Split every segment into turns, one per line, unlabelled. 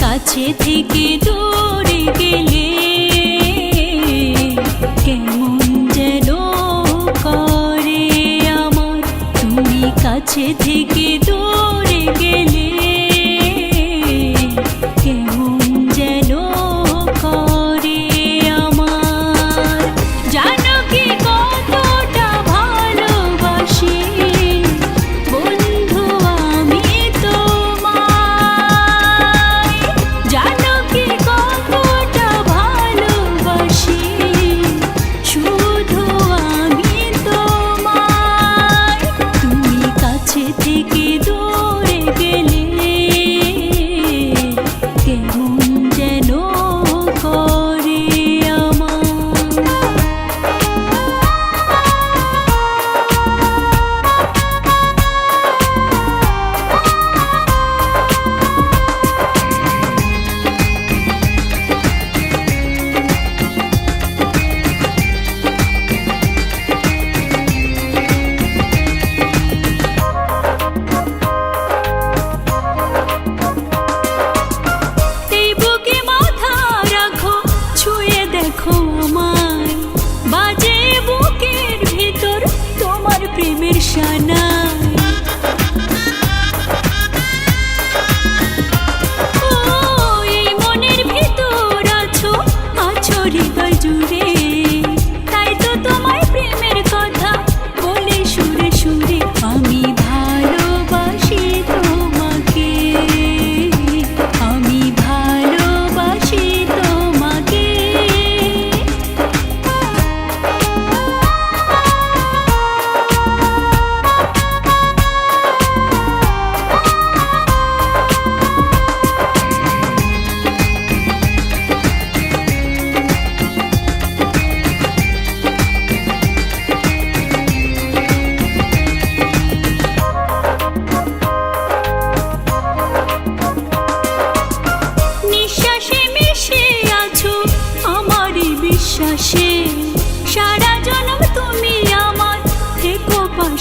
কাছে থেকে দৌড়ে গেলে কেমন যেন করে আমার? তুমি কাছে থেকে দৌড়ে গেলে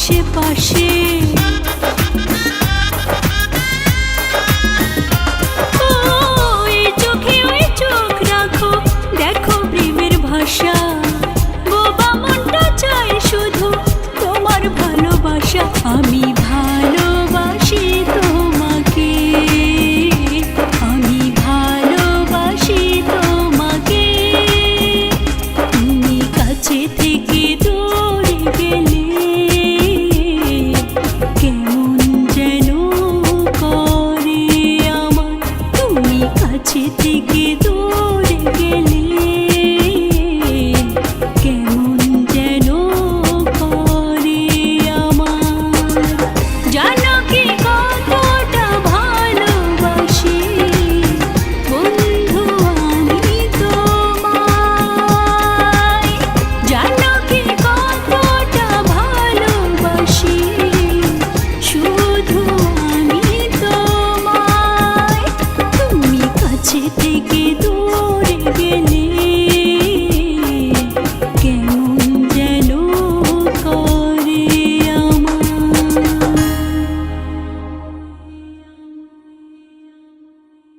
আশেপাশে আছি peek